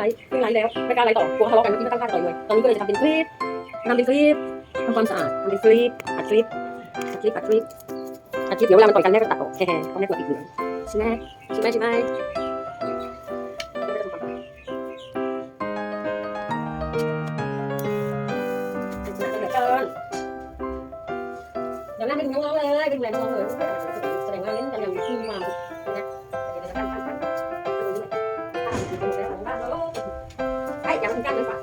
ไลฟ์เพิ่งไลฟ์แล้วไม่กล้าไลฟ์ต่อกลัวทะเลาะกันเมื่อกี้ก็ตั้งค่าต่อยเลยตอนนี้ก็เลยจะทำเป็นคลิปทำเป็นคลิปทำความสะอาดทำเป็นคลิปอัดคลิปอัดคลิปอัดคลิปอัดคลิปเดี๋ยวเวลามันต่อยกันแม่ก็ตัดออกแค่ๆเพราะแม่กลัวติดเหลืองใช่ไหมใช่ไหมใช่ไหมเดี๋ยวแม่ไม่ถึงน้องๆเลยเป็นแหวนน้องๆเลย 干的法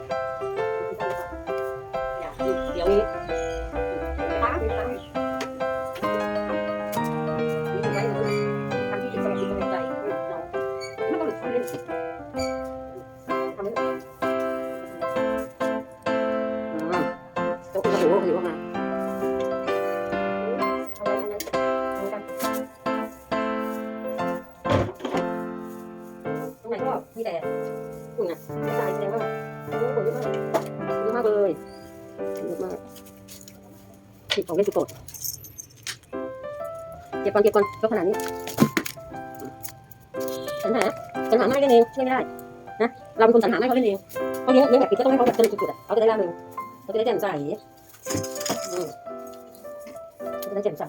ติดของเล่นสุดโปรดเก็บก่อนเก็บก่อนก็ขนาดนี้สรรหาสรรหาไม้กันเองช่วยไม่ได้นะเราเป็นคนสรรหาไม้เขาเล่นเองเขาเลี้ยงเลี้ยงแบบปิดก็ต้องให้เขาแบบสนุกสุดๆอะเขาจะได้ร่าเริงเขาจะได้แจ่มใสเขาจะได้แจ่มใส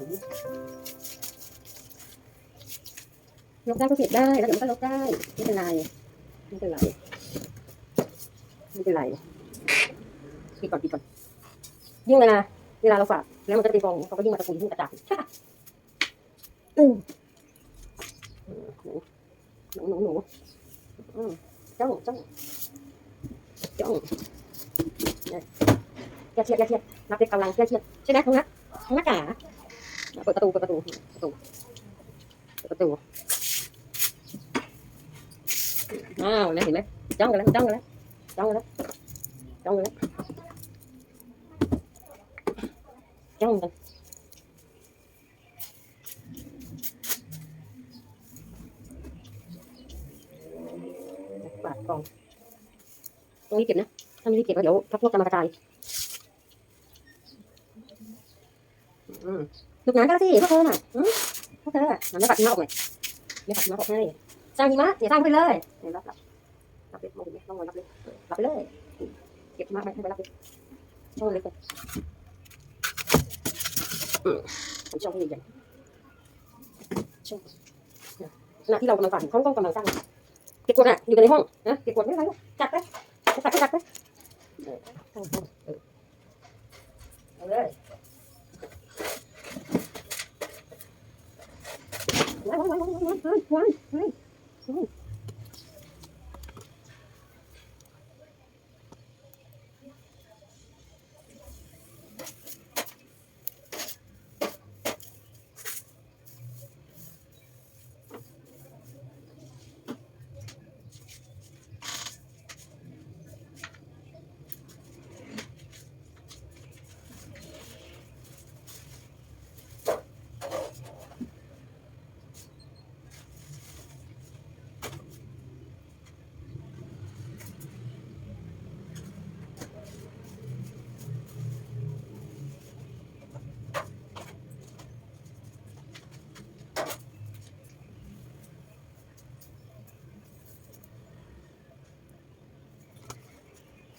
ยกได้ก็เก็บได้แล้วเดี๋ยวมันก็ลบได้ไม่เป็นไรไม่เป็นไรไม่เป็นไรปิดก่อนปิดก่อนยิ่งเวลา เวลาเราฝากแล้วมันก็จะเป็นฟองเขาก็ยิ่งมาตะกุยยิ่งกระจายอืมหนูหนูหนูอืมจ้องจ้องจ้องเนี่ยแกเชียดแกเชียดนับเด็กกำลังแกเชียดใช่ไหมทุกนัดทุกนัดจ๋าเปิดประตูเปิดประตูประตูเปิดประตูอ้าวเนี่ยเห็นไหมจ้องกันแล้วจ้องกันแล้วจ้องเลยจ้องเลย จ้องกันปาดกองตรงนี้เก็บนะ ถ้าไม่ได้เก็บแล้วเดี๋ยวพักพวกจะมากระจายอืมลูกน้ำก็สิพวกเธอน่ะพวกเธอมันไม่ปัดหิมะออกเลยไม่ปัดหิมะออกให้สร้างหิมะอย่าสร้างไปเลยเดี๋ยรับรับรับเลยมองดูต้องมองรับเลยรับไปเลย เก็บมาไหมให้ไปรับเลยช่องเลยอืมทำ ช่องใหญ่ๆช่องขณะที่เรากำลังฝันเขาก็กำลังสร้างเก็บกดอะอยู่ในห้องนะเก็บกดไม่เป็นไรหรอกจัดไปจัดไปจัดไปเออตั้งห้องเออเอาเลยว้ายว้ายว้ายว้ายว้ายว้ายว้ายว้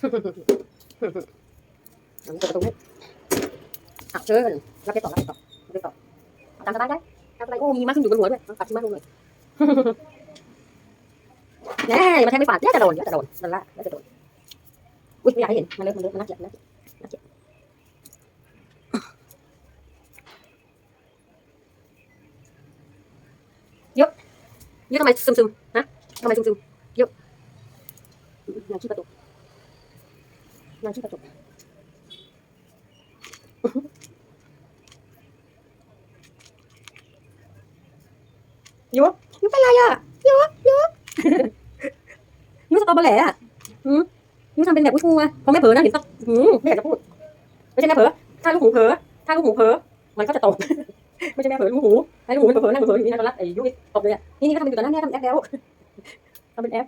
อันนี้เปิดประตูให้อะเชิญรับไปต่อรับไปต่อรับไปต่อตามสบายได้ตามสบายโอ้มีมากขึ้นอยู่บนหัวด้วยปัดชิ้นมากลงเลยแน่มาแทงไม่ปาดเดี๋ยจะโดนเดี๋ยจะโดนนั่นละเดี๋ยวจะโดนอุ้ยไม่อยากให้เห็นมันเลอะมันเลอะมันน่าเกลียดน่าเกลียดน่าเกลียดเยอะเยอะทำไมซึมซึมๆฮะทำไมซึมซึมเยอะนางขี้ประตู นางขี้ประตูยุบยุบเป็นไรอะยุบยุบยุบสตรอเบอร์แหล่อะหืมยุบทำเป็นแบบอุ้ยกูอะพอแม่เผลอนะเห็นสักหืมไม่อยากจะพูด ไม่ใช่แม่เผลอ ถ้าลูกหูเผลอ ถ้าลูกหูเผลอ มันก็จะตกไม่ใช่แม่เผลอลูกหูให้ลูกหูมันเผลอๆนั่งเผลอๆอย่างนี้นะตอนรัดไอ้ยุบตกเลยอะ นี่นี่ก็ทำเป็นอยู่ตอนนั้นเนี่ยทำเป็นแอปแล้วทำเป็นแอป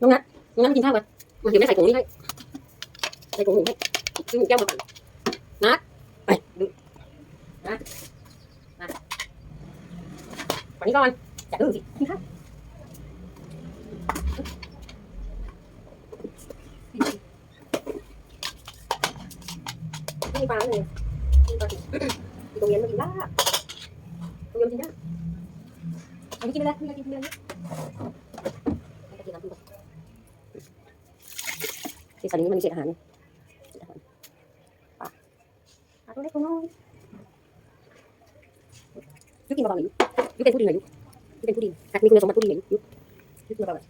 น้องนัทน้องนัทมากินข้าวกันมาเดี๋ยวแม่ใส่ถุงนี่ให้ ใส่ถุงหูให้ซื้อหูแก้วมาปั่นนัดไปดูนะนะวันนี้ก่อนจัดดูสิกินข้าไม่มีปลาเลยมีปลาอยู่ตรงเนี้มันกินยากตรงนี้มันกินยากอันนี้กินไม่ได้ไม่ได้กินไม่ได้ที่สถานีนี้มันมีเศษอาหารเนี่ย আসলে কোনো Yuk, bawa yuk. Yuk, puding yuk. Yuk, puding. Kak, ini punya somat puding yuk. Yuk, yuk, bawa.